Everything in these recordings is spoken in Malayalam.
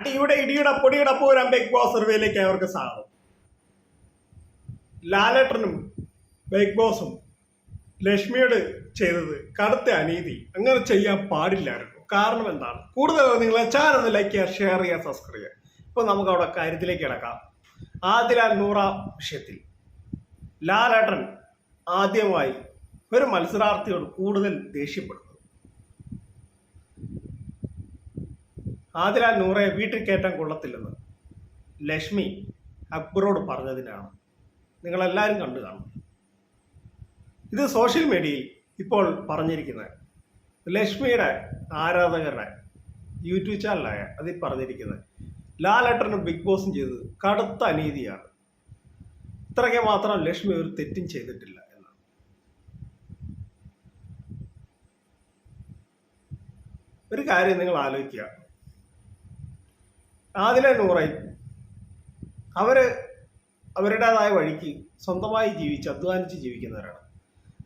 അടിയുടെ ഇടിയുടെ പൊടിയുടെ പൂരം ബിഗ് ബോസ് സർവേയിലേക്ക് അവർക്ക് സ്വാഗതം. ലാലേട്ടനും ബിഗ് ബോസും ലക്ഷ്മിയോട് ചെയ്തത് കടുത്ത അനീതി. അങ്ങനെ ചെയ്യാൻ പാടില്ലായിരുന്നു. കാരണം എന്താണ്? കൂടുതൽ നിങ്ങൾ ചാനൽ ലൈക്ക് ചെയ്യുക ഷെയർ ചെയ്യുക സബ്സ്ക്രൈബ് ചെയ്യുക. ഇപ്പൊ നമുക്ക് അവിടെ കാര്യത്തിലേക്ക് കിടക്കാം. ആദില നൂറ വിഷയത്തിൽ. ലാലേട്ടൻ ആദ്യമായി ഒരു മത്സരാർത്ഥിയോട് കൂടുതൽ ദേഷ്യപ്പെടുന്നു. ആദിലാൽ നൂറെ വീട്ടിൽ കയറ്റാൻ കൊള്ളത്തില്ലെന്ന് ലക്ഷ്മി അക്ബറോട് പറഞ്ഞതിനാണ്. നിങ്ങളെല്ലാവരും കണ്ടു കാണും. ഇത് സോഷ്യൽ മീഡിയയിൽ ഇപ്പോൾ പറഞ്ഞിരിക്കുന്നത് ലക്ഷ്മിയുടെ ആരാധകരുടെ യൂട്യൂബ് ചാനലായ അതിൽ പറഞ്ഞിരിക്കുന്നത് ലാലേട്ടനും ബിഗ് ബോസും ചെയ്തത് കടുത്ത അനീതിയാണ്. ഇത്രയ്ക്ക് മാത്രം ലക്ഷ്മി ഒരു തെറ്റും ചെയ്തിട്ടില്ല എന്നാണ്. ഒരു കാര്യം നിങ്ങൾ ആലോചിക്കുക. ആദിലെ നൂറായി. അവർ അവരുടേതായ വഴിക്ക് സ്വന്തമായി ജീവിച്ച് അധ്വാനിച്ച് ജീവിക്കുന്നവരാണ്.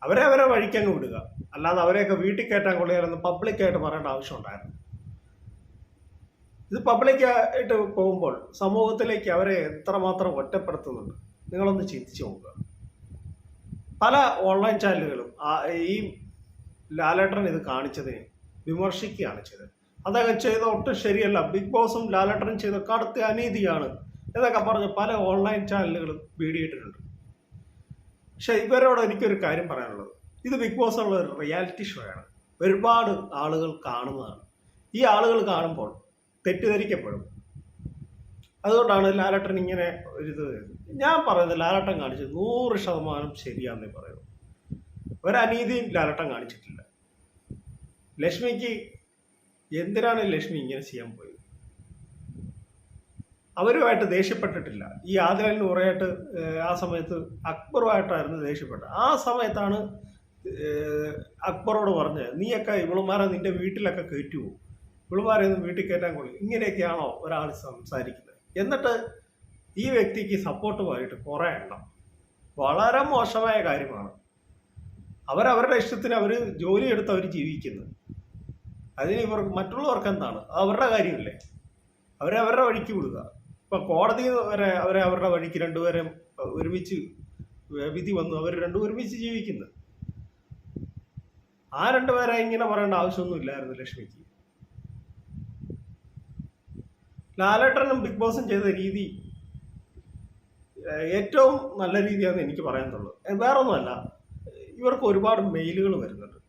അവരെ അവരെ വഴിക്കങ്ങ് വിടുക. അല്ലാതെ അവരെയൊക്കെ വീട്ടിൽ കയറ്റാൻ കൊള്ളിയാലെന്ന് പബ്ലിക്കായിട്ട് പറയേണ്ട ആവശ്യമുണ്ടായിരുന്നു. ഇത് പബ്ലിക്കായിട്ട് പോകുമ്പോൾ സമൂഹത്തിലേക്ക് അവരെ എത്രമാത്രം ഒറ്റപ്പെടുത്തുന്നുണ്ട്? നിങ്ങളൊന്ന് ചിന്തിച്ചു നോക്കുക. പല ഓൺലൈൻ ചാനലുകളും ഈ ലാലേട്ടൻ ഇത് കാണിച്ചതിനെ വിമർശിക്കുകയാണ് ചെയ്തത്. അദ്ദേഹം ചെയ്ത ഒട്ടും ശരിയല്ല. ബിഗ് ബോസും ലാലട്ടനും ചെയ്ത കടുത്ത അനീതിയാണ്. എന്നൊക്കെ പറഞ്ഞ് പല ഓൺലൈൻ ചാനലുകളും വീടിയിട്ടിട്ടുണ്ട്. പക്ഷെ ഇവരോട് എനിക്കൊരു കാര്യം പറയാനുള്ളത്. ഇത് ബിഗ് ബോസ് ഉള്ള ഒരു റിയാലിറ്റി ഷോ ആണ് ഒരുപാട് ആളുകൾ കാണുന്നതാണ്. ഈ ആളുകൾ കാണുമ്പോൾ തെറ്റിദ്ധരിക്കപ്പെടും. അതുകൊണ്ടാണ് ലാലട്ടൻ ഇങ്ങനെ ഒരു ഇത് ഞാൻ പറയുന്നത് ലാലട്ടൻ കാണിച്ചത് നൂറ് ശതമാനം ശരിയാണെന്നേ പറയുന്നു ഒരനീതിയും ലാലട്ടൻ കാണിച്ചിട്ടില്ല. ലക്ഷ്മിക്ക് എന്തിനാണ് ലക്ഷ്മി ഇങ്ങനെ ചെയ്യാൻ പോയത്? അവരുമായിട്ട് ദേഷ്യപ്പെട്ടിട്ടില്ല. ഈ ആദിലാലിന് കുറേയായിട്ട് ആ സമയത്ത് അക്ബറുമായിട്ടായിരുന്നു ദേഷ്യപ്പെട്ടത്. ആ സമയത്താണ് അക്ബറോട് പറഞ്ഞത് നീയൊക്കെ ഇവളുമാരെ നിന്റെ വീട്ടിലൊക്കെ കയറ്റുമോ ഇവളുമാരെ ഒന്നും വീട്ടിൽ കയറ്റാൻ കൊള്ളും. ഇങ്ങനെയൊക്കെയാണോ ഒരാൾ സംസാരിക്കുന്നത്? എന്നിട്ട് ഈ വ്യക്തിക്ക് സപ്പോർട്ടുമായിട്ട് കുറേ എണ്ണം. വളരെ മോശമായ കാര്യമാണ്. അവരവരുടെ ഇഷ്ടത്തിന് അവർ ജോലിയെടുത്ത് അവർ ജീവിക്കുന്നു. അതിന് ഇവർ മറ്റുള്ളവർക്ക് എന്താണ്? അവരുടെ കാര്യമല്ലേ? അവരെ അവരുടെ വഴിക്ക് വിടുക. ഇപ്പൊ കോടതി വരെ അവരെ അവരുടെ വഴിക്ക് രണ്ടുപേരെ ഒരുമിച്ച് വിധി വന്നു. അവർ രണ്ടും ഒരുമിച്ച് ജീവിക്കുന്നു. ആ രണ്ടുപേരെ ഇങ്ങനെ പറയേണ്ട ആവശ്യമൊന്നും ഇല്ലായിരുന്നു ലക്ഷ്മിക്ക്. ലാലേട്ടനും ബിഗ് ബോസും ചെയ്ത രീതി ഏറ്റവും നല്ല രീതിയാണെന്ന് എനിക്ക് പറയാനുള്ളത് വേറൊന്നുമല്ല ഇവർക്ക് ഒരുപാട് മെയിലുകൾ വരുന്നുണ്ട്.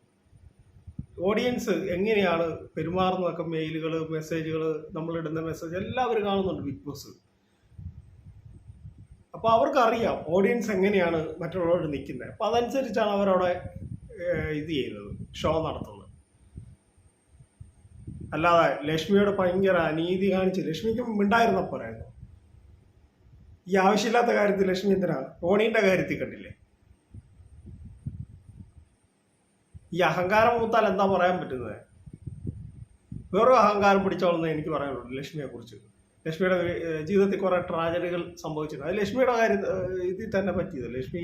ഓഡിയൻസ് എങ്ങനെയാണ് പെരുമാറുന്നതൊക്കെ മെയിലുകൾ മെസ്സേജുകൾ നമ്മളിടുന്ന മെസ്സേജ് എല്ലാവരും കാണുന്നുണ്ട് ബിഗ് ബോസ് അപ്പോൾ അവർക്കറിയാം ഓഡിയൻസ് എങ്ങനെയാണ് മറ്റുള്ളവരോട് നിൽക്കുന്നത്. അപ്പോൾ അതനുസരിച്ചാണ് അവരവിടെ ഇത് ചെയ്യുന്നത് ഷോ നടത്തുന്നത്. അല്ലാതെ ലക്ഷ്മിയോട് ഭയങ്കര അനീതി കാണിച്ച് ലക്ഷ്മിക്ക് മിണ്ടായിരുന്ന ഈ ആവശ്യമില്ലാത്ത കാര്യത്തിൽ ലക്ഷ്മി എന്തിനാ? ഓണീന്റെ കാര്യത്തിൽ കണ്ടില്ലേ? ഈ അഹങ്കാരം മൂത്താൽ എന്താ പറയാൻ പറ്റുന്നത്? വേറൊരു അഹങ്കാരം പിടിച്ചോളെന്ന് എനിക്ക് പറയാനുള്ളൂ ലക്ഷ്മിയെ കുറിച്ച്. ലക്ഷ്മിയുടെ ജീവിതത്തിൽ കുറെ ട്രാജഡികൾ സംഭവിച്ചിട്ടുണ്ട്. അത് ലക്ഷ്മിയുടെ കാര്യം ഇതിൽ തന്നെ പറ്റിയത്. ലക്ഷ്മി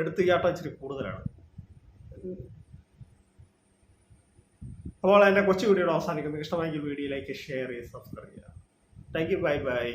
എടുത്തു ചാട്ടം ഇച്ചിരി കൂടുതലാണ്. അപ്പോൾ എന്റെ കൊച്ചു വീഡിയോ അവസാനിക്കുന്നു. ഇഷ്ടമെങ്കിൽ ലൈക്ക് ഷെയർ ചെയ്ത് സബ്സ്ക്രൈബ് ചെയ്യുക. Thank you. Bye bye.